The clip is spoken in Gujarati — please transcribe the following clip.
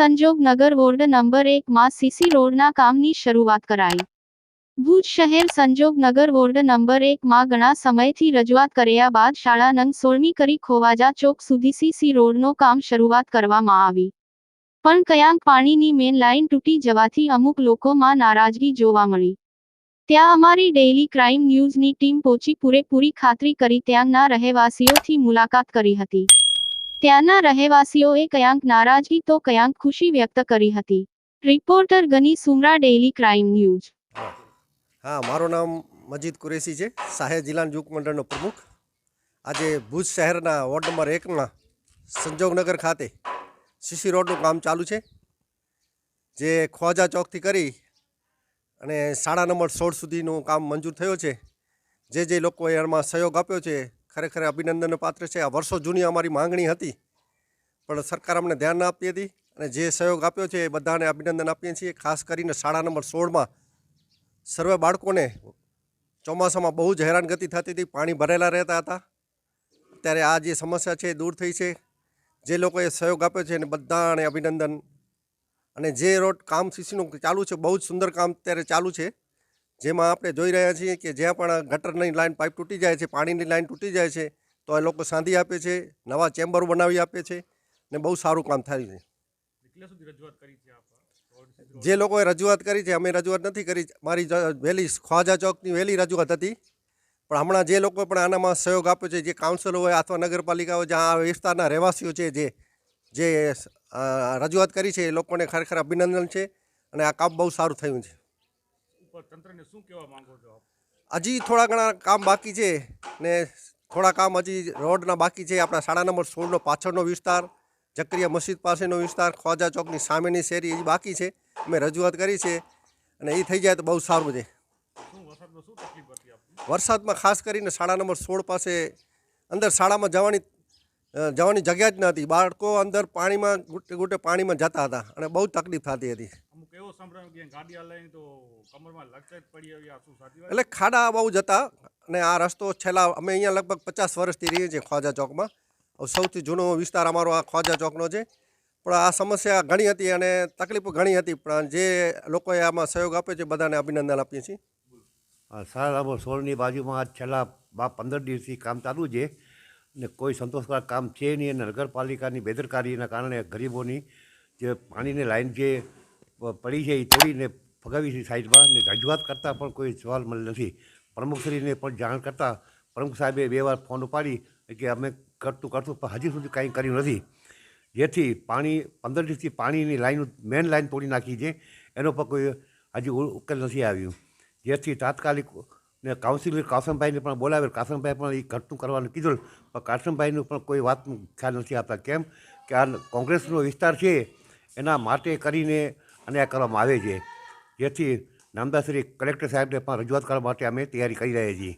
સંજોગનગર વોર્ડ નંબર એકમાં સીસી રોડના કામની શરૂઆત કરાઈ. ભુજ શહેર સંજોગનગર વોર્ડ નંબર એકમાં ઘણા સમયથી રજૂઆત કર્યા બાદ શાળા નંગ સોળમી કરી ખોવાજા ચોક સુધી સીસી રોડનો કામ શરૂઆત કરવામાં આવી. પણ કયાંક પાણીની મેન લાઇન તૂટી જવાથી અમુક લોકોમાં નારાજગી જોવા મળી. ત્યાં અમારી ડેઇલી ક્રાઇમ ન્યૂઝની ટીમ પહોંચી પૂરેપૂરી ખાતરી કરી ત્યાંના રહેવાસીઓથી મુલાકાત કરી હતી. ત્યાંના રહેવાસીઓએ કયાંક નારાજગી તો કયાંક ખુશી વ્યક્ત કરી હતી. Reporter Gani Sumra daily crime news. હા, મારું નામ મજીદ કુરેશી છે સાહેબ જિલ્લાના યુવક મંડળનો પ્રમુખ. આજે ભુજ શહેરના વોર્ડ નંબર એકમાં સંજોગનગર ખાતે સીસી રોડનું કામ ચાલુ છે, જે ખ્વાજા ચોકથી કરી અને સાડા નંબર સોળ સુધીનું કામ મંજૂર થયો છે. જે જે લોકોએ એમાં સહયોગ આપ્યો છે ખરેખર અભિનંદનનો પાત્ર છે. આ વર્ષો જૂની અમારી માંગણી હતી, પણ સરકાર અમને ધ્યાન ના આપતી હતી અને જે સહયોગ આપ્યો છે એ બધાને અભિનંદન આપીએ છીએ. ખાસ કરીને શાળા નંબર સોળમાં સર્વે બાળકોને ચોમાસામાં બહુ જ હેરાનગતિ થતી હતી. પાણી ભરેલા રહેતા હતા. અત્યારે આ જે સમસ્યા છે એ દૂર થઈ છે. જે લોકોએ સહયોગ આપ્યો છે એને બધાને અભિનંદન. અને જે રોડ કામ સીસીનું ચાલુ છે, બહુ જ સુંદર કામ અત્યારે ચાલુ છે. જેમાં આપણે જોઈ રહ્યા છીએ કે જ્યાં પણ ગટરની લાઈન પાઇપ તૂટી જાય છે પાણીની લાઈન તૂટી જાય છે તો એ લોકો સાંધી આપે છે નવા ચેમ્બરો બનાવી આપે છે ને બહુ સારું કામ થાય છે. જે લોકોએ રજૂઆત કરી છે અમે રજૂઆત નથી કરી. મારી વહેલી ખ્વાજા ચોકની વહેલી રજૂઆત હતી. પણ હમણાં જે લોકો પણ આનામાં સહયોગ આપ્યો છે જે કાઉન્સિલો હોય અથવા નગરપાલિકા હોય જ્યાં આ વિસ્તારના રહેવાસીઓ છે જે જે રજૂઆત કરી છે એ લોકોને ખરેખર અભિનંદન છે અને આ કામ બહુ સારું થયું છે. ઉપર તંત્રને શું કહેવા માંગો છો આપ? હજી થોડા ઘણા કામ બાકી છે ને થોડા કામ હજી રોડના બાકી છે. આપણા શાળા નંબર સોળનો પાછળનો વિસ્તાર જકરિયા મસ્જિદ પાસેનો વિસ્તાર ખ્વાજા ચોકની સામેની શેરી હજી બાકી છે. અમે રજૂઆત કરી છે અને એ થઈ જાય તો બહુ સારું છે. વરસાદમાં ખાસ કરીને શાળા નંબર સોળ પાસે અંદર શાળામાં જવાની જવાની જગ્યા જ ન હતી બાળકો અંદર પાણીમાં ગુટે ગુટે પાણીમાં જતા હતા અને બહુ તકલીફ થતી હતી. જ આ એટલે ખાડા બહુ જતા અને આ રસ્તો છેલ્લા અમે અહીંયા લગભગ પચાસ વર્ષથી રહીએ છીએ ખ્વાજા ચોકમાં. સૌથી જૂનો વિસ્તાર અમારો આ ખ્વાજા ચોકનો છે. પણ આ સમસ્યા ઘણી હતી અને તકલીફો ઘણી હતી પણ જે લોકોએ આમાં સહયોગ આપ્યો છે બધાને અભિનંદન આપીએ છીએ. આ શાળા સોળની બાજુમાં આજ છેલ્લા બા પંદર દિવસથી કામ ચાલુ છે ને કોઈ સંતોષકારક કામ છે નહીં અને નગરપાલિકાની બેદરકારીના કારણે ગરીબોની જે પાણીની લાઈન જે પડી છે એ તોડીને ફગાવી છે સાઈડમાં ને રજૂઆત કરતાં પણ કોઈ સવાલ મળે નથી. પ્રમુખશ્રીને પણ જાણ કરતાં પ્રમુખ સાહેબે બે વાર ફોન ઉપાડી કે અમે કરતું કરતું પણ હજી સુધી કાંઈ કર્યું નથી. જેથી પાણી, પંદર દિવસથી પાણીની લાઈન મેઇન લાઈન તોડી નાખી છે. એનો પણ કોઈ હજી ઉકેલ નથી આવ્યું. જેથી તાત્કાલિક ને કાઉન્સિલર કાસમભાઈને પણ બોલાવેલ. કાસમભાઈ પણ એ ઘટતું કરવાનું કીધું પણ કાસમભાઈનું પણ કોઈ વાત ખ્યાલ નથી આપતા કેમ? કે આ કોંગ્રેસનો વિસ્તાર છે. એના માટે કરીને અને આ કરવામાં આવે છે. જેથી નામદાસરી કલેક્ટર સાહેબને પણ રજૂઆત કરવા માટે અમે તૈયારી કરી રહ્યા છીએ.